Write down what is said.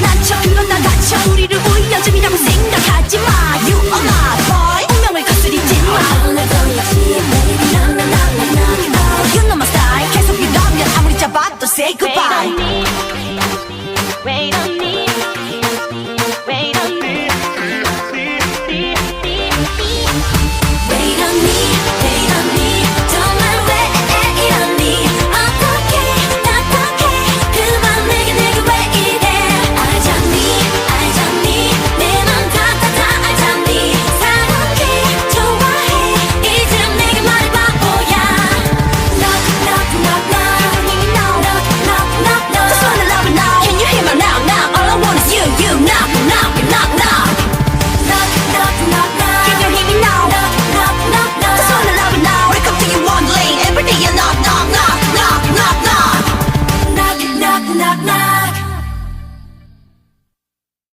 난 다쳐 이건 난 다쳐. 우리